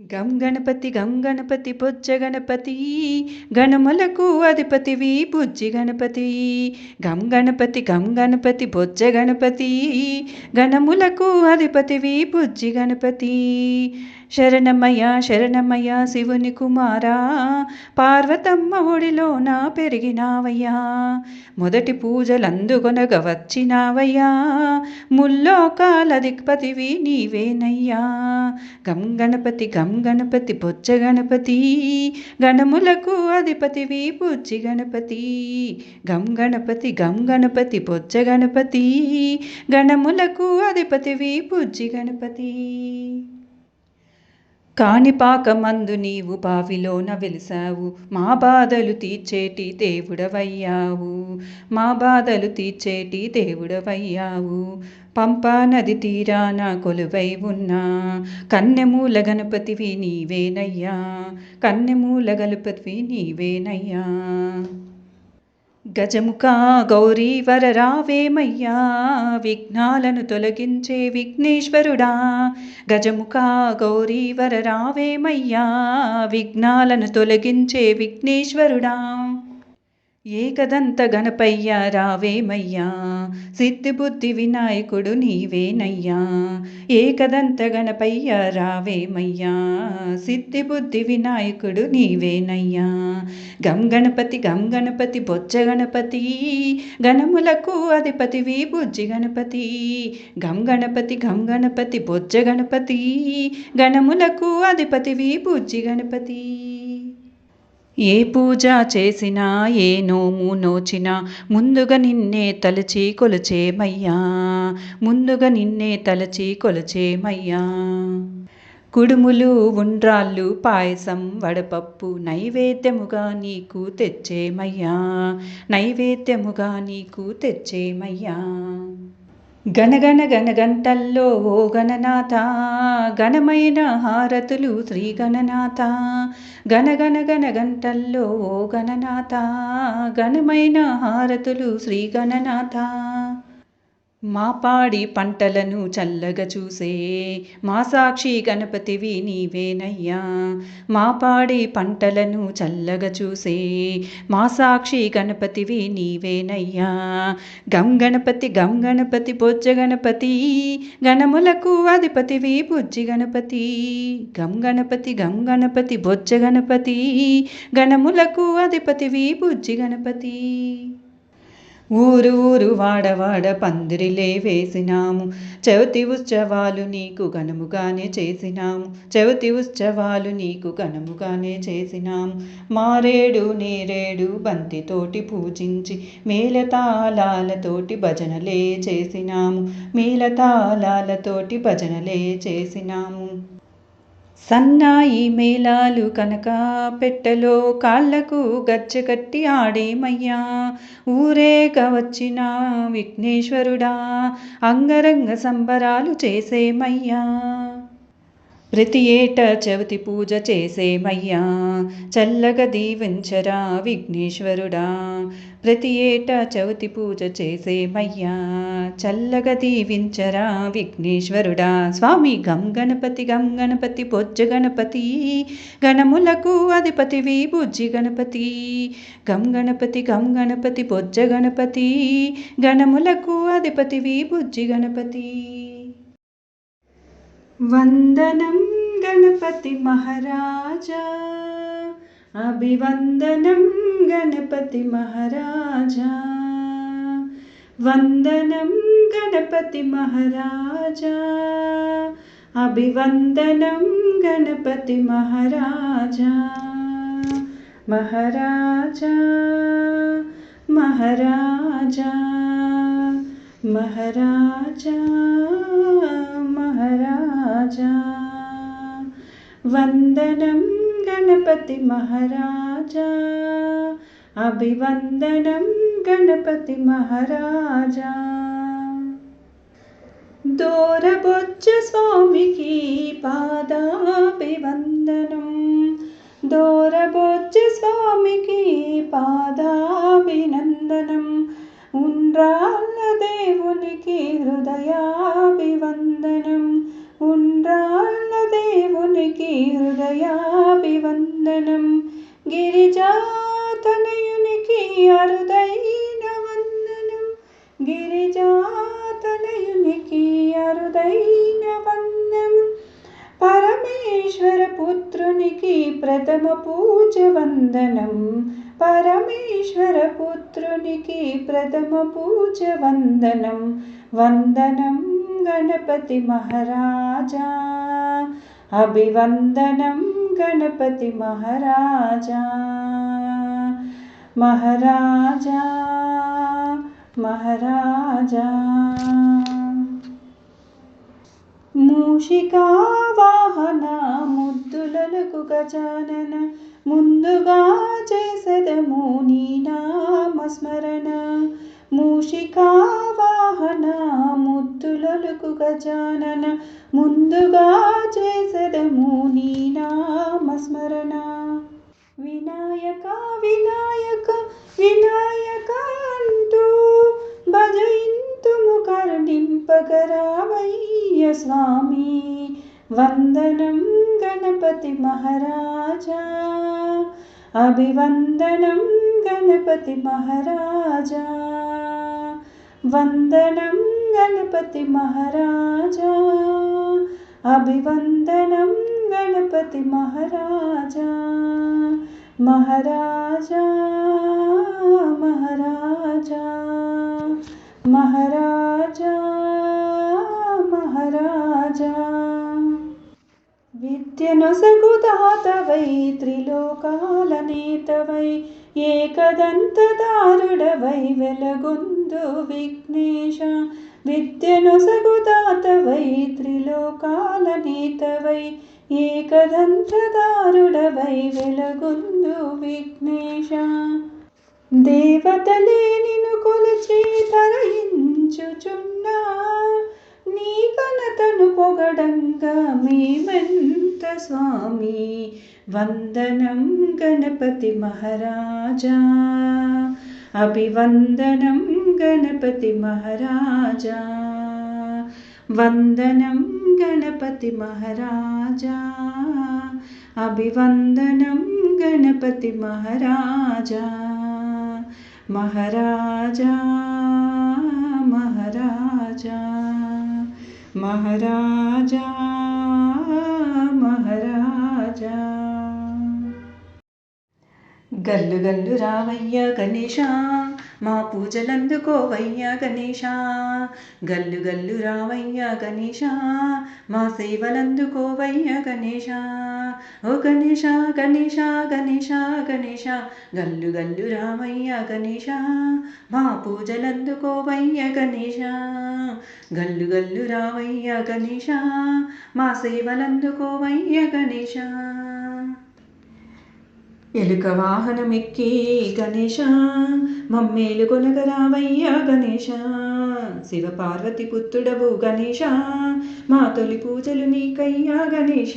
గం గణపతి గం గణపతి బొజ్జ గణపతి. గణములకు అధిపతివి బుజ్జి గణపతి. గం గణపతి గం గణపతి బొజ్జ గణపతి. గణములకు అధిపతివి బుజ్జి గణపతి. శరణమయ్య శరణమయ్య శివుని కుమారా పార్వతమ్మ ఒడిలోన పెరిగినావయ్యా. మొదటి పూజలందుకొనగ వచ్చినావయ్యా. ముల్లోకాలధిపతివి నీవేనయ్యా. గం గణపతి గం గణపతి బొచ్చ గణపతి గణములకు అధిపతివి బుజ్జి గణపతి. గం గణపతి గం గణపతి బొచ్చ గణపతి గణములకు అధిపతివి బుజ్జి గణపతి. కాణిపాకమందు నీవు బావిలోన వెలిసావు. మా బాధలు తీర్చేటి దేవుడవయ్యావు. మా బాధలు తీర్చేటి దేవుడవయ్యావు. పంపా నది తీరాన కొలువై ఉన్నా. కన్నెమూల గణపతివి నీవేనయ్యా. కన్నెమూల గణపతివి నీవేనయ్యా. గజముఖ గౌరీ వరరావేమయ్యా విఘ్నాలను తొలగించే విఘ్నేశ్వరుడా. గజముఖ గౌరీ వరరావేమయ్యా విఘ్నాలను తొలగించే విఘ్నేశ్వరుడా. ఏకదంత గణపయ్య రావేమయ్యా సిద్ధిబుద్ధి వినాయకుడు నీవేనయ్యా ఏకదంత గణపయ్య రావేమయ్యా సిద్ధిబుద్ధి వినాయకుడు నీవేనయ్యా గం గణపతి గం గణపతి బొజ్జ గణపతి గణములకు అధిపతివి బుజ్జి గణపతి. గం గణపతి గం గణపతి బొజ్జ గణపతి గణములకు అధిపతివి బుజ్జి గణపతి. ఏ పూజ చేసినా ఏ నోము నోచినా ముందుగా నిన్నే తలచి కొలచేమయ్యా ముందుగా నిన్నే తలచి కొలచేమయ్యా కుడుములు ఉండ్రాళ్ళు పాయసం వడపప్పు నైవేద్యముగా నీకు తెచ్చేమయ్యా నైవేద్యముగా నీకు తెచ్చేమయ్యా గణగణ గణగంటల్లో ఓ గణనాథ గణమైన హారతులు శ్రీ గణనాథ గణగణ గణగంటల్లో ఓ గణనాథ గణమైన హారతులు శ్రీ గణనాథ మా పాడి పంటలను చల్లగా చూసే. మా సాక్షి గణపతివి నీవేనయ్యా. మా పాడి పంటలను చల్లగా చూసే. మా సాక్షి గణపతివి నీవేనయ్యా. గం గణపతి గం గణపతి బొజ్జ గణపతి. గణములకు అధిపతివి బుజ్జి గణపతి. గం గణపతి గం గణపతి బొజ్జ గణపతి. గణములకు అధిపతివి బుజ్జి గణపతి. ఊరు ఊరు వాడవాడ పందిరిలే వేసినాము. చవితి ఉత్సవాలు నీకు ఘనముగానే చేసినాము. చవితి ఉత్సవాలు నీకు ఘనముగానే చేసినాము. మారేడు నేరేడు బంతితోటి పూజించి మేళతాళాలతోటి భజనలే చేసినాము. మేళతాళాలతోటి భజనలే చేసినాము. సన్నాయి మేళాలు కనుక పెట్టెలో కాళ్ళకు గచ్చకట్టి ఆడేమయ్యా? ఊరేగ వచ్చిన విఘ్నేశ్వరుడా అంగరంగ సంబరాలు చేసేమయ్యా? ప్రతి ఏట చవితి పూజ చేసేమయ్యా చల్లగా దీవించరా విఘ్నేశ్వరుడా. ప్రతి ఏట చవితి పూజ చేసేమయ్యా చల్లగా దీవించరా విఘ్నేశ్వరుడా. స్వామి గం గణపతి గం గణపతి బొజ్జ గణపతి గణములకు అధిపతివి బుజ్జి గణపతి. గం గణపతి గం గణపతి బొజ్జ గణపతి గణములకు అధిపతివి బుజ్జి గణపతి. వందనం గణపతి మహారాజా అభివందనం గణపతి మహారాజా వందనం గణపతి మహారాజా అభివందనం గణపతి మహారాజా మహారాజా మహారాజా మహారాజా మహారాజా वन्दनं गणपतिमहाराज अभिवन्दनं गणपति महाराजा। पादाभिवन्दनं दोरबोज्जस्वामिकी पादाभिनन्दनम् उल्लदे हृदया याभिन्दनं गिरिजातनयुनिकी अरुदय गिरिजातनयुनिकी अरुदयन वन्दनं। परमेश्वरपुत्रि प्रथमपूज्य वन्दनं। परमेश्वरपुत्री प्रथमपूजवन्दनं वन्दनं। गणपतिमहाराजा వందనం పరమేశ్వర పుత్రునికి ప్రథమ పూజ వందనం వందనం గణపతి మహారాజా అభివందనం గణపతి మహారాజా మహారాజా మహారాజా మూషికా వాహన ముద్దులకు గజానన ముందుగా చేసదము నీ నామస్మరణ మూషికా వాహన కొరకు గజానన ముందుగా చేసదము నీ నామస్మరణ వినాయక వినాయక వినాయక అంటూ భజయింతుము కరుణింపగరావయ్య స్వామి. వందనం గణపతి మహారాజా. అభివందనం గణపతి మహారాజా. वन्दनं गणपतिमहाराजा अभिवन्दनं गणपति महाराजा। महाराजा महाराजा महाराजा महाराजा। विद्यन स वै त्रिलोकालनेतवै ఏకదంతదారుడవై వెలగొందు విఘ్నేశ విద్యనొసగు దాతవై త్రిలోకాల నీతవై. ఏకదంతదారుడవై వెలగొందు విఘ్నేశ దేవతలే నిను కొలిచి తరయించుచున్నా. నీ కనతను పొగడంగా మేమెంత స్వామి वन्दनं गणपतिमहाराजा। अभिवन्दनं गणपतिमहाराजा। वन्दनं गणपतिमहाराजा। अभिवन्दनं गणपतिमहाराजा। महाराजा महाराजा महाराजा महाराजा। గల్లు గల్లు రావయ్య గణేష మా పూజలందుకోవయ్య గణేష గల్లు గల్లు రావయ్య గణేష మా సేవలందుకోవయ్య గణేష ఓ గణేష గణేష గణేష గణేష గల్లు గల్లు రావయ్య గణేష మా పూజలందుకోవయ్య గణేష గల్లు గల్లు రావయ్య గణేష మా సేవలందుకోవయ్య గణేష ఎలుక వాహనమెక్కి గణేశ మమ్మేలు కొనగరావయ్య గణేశ. శివపార్వతి పుత్రుడవు గణేశ మా తొలి పూజలు నీకయ్యా గణేశ.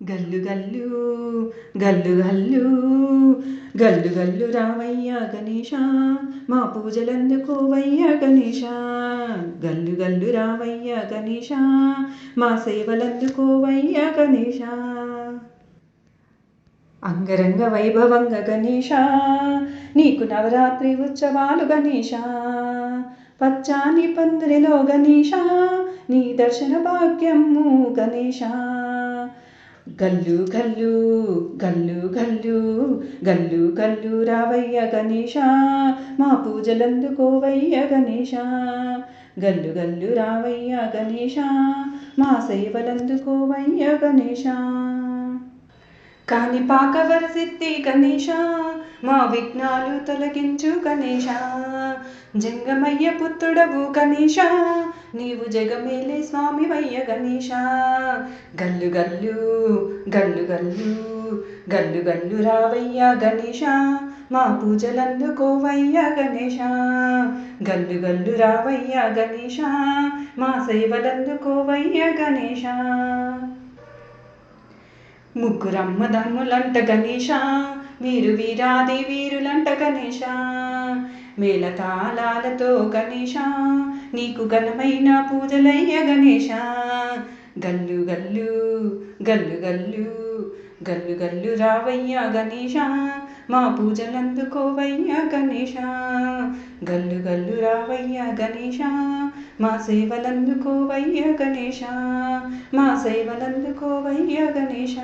గల్లు గల్లు గల్లు గల్లు గల్లు గల్లు రావయ్యా గణేశ మా పూజలందుకోవయ్య గణేశ. గల్లు గల్లు రావయ్య గణేశ మా సేవలందుకోవయ్య గణేశ. అంగరంగ వైభవంగ గణేష నీకు నవరాత్రి ఉత్సవాలు గణేష పచ్చాని పందిరిలో గణేష నీ దర్శన భాగ్యము గణేష గల్లు గల్లు గల్లు గల్లు గల్లు గల్లు రావయ్య గణేష మా పూజలందుకోవయ్య గణేష గల్లు గల్లు రావయ్య గణేష మా సేవలందుకోవయ్య గణేశ. కాణిపాక వరసిద్ధి గణేశ మా విఘ్నాలు తొలగించు గణేశ. జంగమయ్య పుత్రుడవు గణేశ నీవు జగమేలే స్వామి వయ్య గణేశ. గల్లు గల్లు గల్లు గల్లు గల్లు గల్లు రావయ్య గణేశ మా పూజలందుకోవయ్య గణేశ. గల్లు గల్లు రావయ్య గణేశ మా సేవలందుకోవయ్య గణేశ. ముగ్గురమ్మ దమ్ములంట గణేష వీరు వీరాది వీరులంట గణేశ. మేళతాళాలతో గణేష నీకు ఘనమైన పూజలయ్య గణేష గల్లు గల్లు గల్లు గల్లు. గల్లు గల్లు రావయ్యా గణేష మా పూజలందుకోవయ్యా గణేష గల్లు గల్లు రావయ్యా గణేష మా సేవలందుకోవయ్యా గణేష మా సేవలందుకోవయ్యా గణేష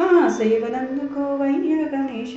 మా సేవలందుకోవయ్యా గణేష